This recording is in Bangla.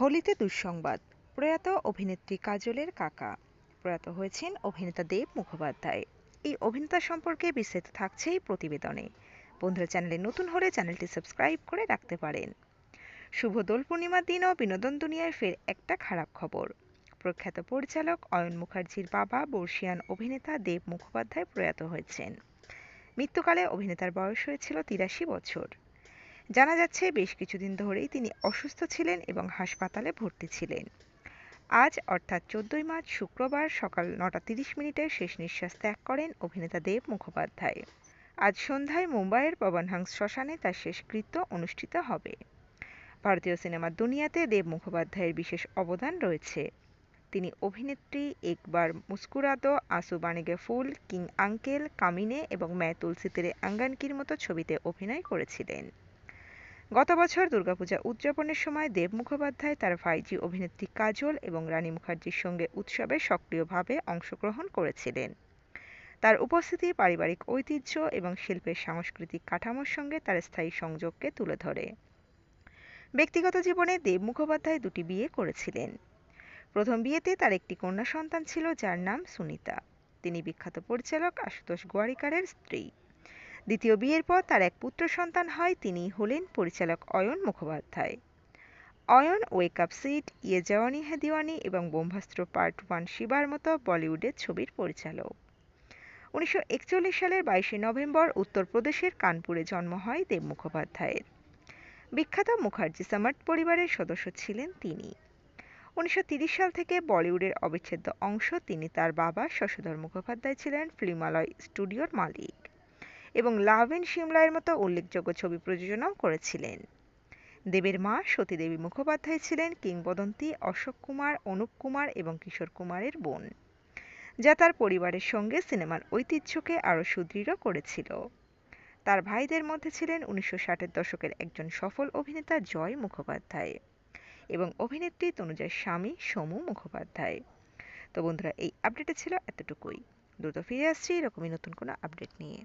হোলিতে দুঃসংবাদ। প্রয়াত অভিনেত্রী কাজলের কাকা। প্রয়াত হয়েছেন অভিনেতা দেব মুখোপাধ্যায়। এই অভিনেতা সম্পর্কে বিস্তারিত থাকছে এই প্রতিবেদনে। বন্ধুরা, চ্যানেলে নতুন হলে চ্যানেলটি সাবস্ক্রাইব করে রাখতে পারেন। শুভ দোল পূর্ণিমার দিনও বিনোদন দুনিয়ায় ফের একটা খারাপ খবর। প্রখ্যাত পরিচালক অয়ন মুখার্জির বাবা বর্ষিয়ান অভিনেতা দেব মুখোপাধ্যায় প্রয়াত হয়েছেন। মৃত্যুকালে অভিনেতার বয়স হয়েছিল তিরাশি বছর। জানা যাচ্ছে বেশ কিছুদিন ধরেই তিনি অসুস্থ ছিলেন এবং হাসপাতালে ভর্তি ছিলেন। আজ, অর্থাৎ চোদ্দই মার্চ, শুক্রবার সকাল নটা তিরিশ মিনিটে শেষ নিঃশ্বাস ত্যাগ করেন অভিনেতা দেব মুখোপাধ্যায়। আজ সন্ধ্যায় মুম্বাইয়ের পবনহাংস শ্মশানে তার শেষকৃত্য অনুষ্ঠিত হবে। ভারতীয় সিনেমার দুনিয়াতে দেব মুখোপাধ্যায়ের বিশেষ অবদান রয়েছে। তিনি অভিনেত্রী একবার মুস্কুরাতো, আসু বানেগে ফুল, কিং আঙ্কেল, কামিনে এবং ম্যা তুলসি আঙ্গানকির মতো ছবিতে অভিনয় করেছিলেন। গত বছর দুর্গাপূজা উদযাপনের সময় দেব মুখোপাধ্যায় তার ভাইজি অভিনেত্রী কাজল এবং রানী মুখার্জির সঙ্গে উৎসবে সক্রিয়ভাবে অংশগ্রহণ করেছিলেন। তার উপস্থিতি পারিবারিক ঐতিহ্য এবং শিল্পের সাংস্কৃতিক কাঠামোর সঙ্গে তার স্থায়ী সংযোগকে তুলে ধরে। ব্যক্তিগত জীবনে দেব মুখোপাধ্যায় দুটি বিয়ে করেছিলেন। প্রথম বিয়েতে তার একটি কন্যা সন্তান ছিল যার নাম সুনিতা। তিনি বিখ্যাত পরিচালক আশুতোষ গোয়ারিকারের স্ত্রী। দ্বিতীয় বিয়ের পর তার এক পুত্র সন্তান হয়, তিনি হলেন পরিচালক Ayan Mukhopadhyay. Ayan wake up Sid Yeh Jawaani হ্যাঁ দিওয়ানি এবং ব্রহ্মাস্ত্র পার্ট ওয়ান শিবার মতো বলিউডের ছবির পরিচালক। উনিশশো একচল্লিশ সালের বাইশে নভেম্বর উত্তরপ্রদেশের কানপুরে জন্ম হয় দেব মুখোপাধ্যায়ের। বিখ্যাত মুখার্জি সামার্ট পরিবারের সদস্য ছিলেন তিনি। উনিশশো সাল থেকে বলিউডের অবিচ্ছেদ্য অংশ তিনি তার বাবা শশধর মুখোপাধ্যায় ছিলেন, ফিল্মালয় স্টুডিওর মালিক। এবং লাভ ইন সিমলার মতো উল্লেখযোগ্য ছবি প্রযোজনাও করেছিলেন। দেবের মা সতী দেবী মুখোপাধ্যায় ছিলেন কিংবদন্তি অশোক কুমার, অনুপ কুমার এবং কিশোর কুমারের বোন, যা তার পরিবারের সঙ্গে সিনেমার ঐতিহ্যকে আরও সুদৃঢ় করেছিল। তার ভাইদের মধ্যে ছিলেন উনিশশো ষাটের দশকের একজন সফল অভিনেতা জয় মুখোপাধ্যায় এবং অভিনেত্রী তনুজার স্বামী সমু মুখোপাধ্যায়। তো বন্ধুরা, এই আপডেটে ছিল এতটুকুই। দ্রুত ফিরে আসছি এরকমই নতুন কোনো আপডেট নিয়ে।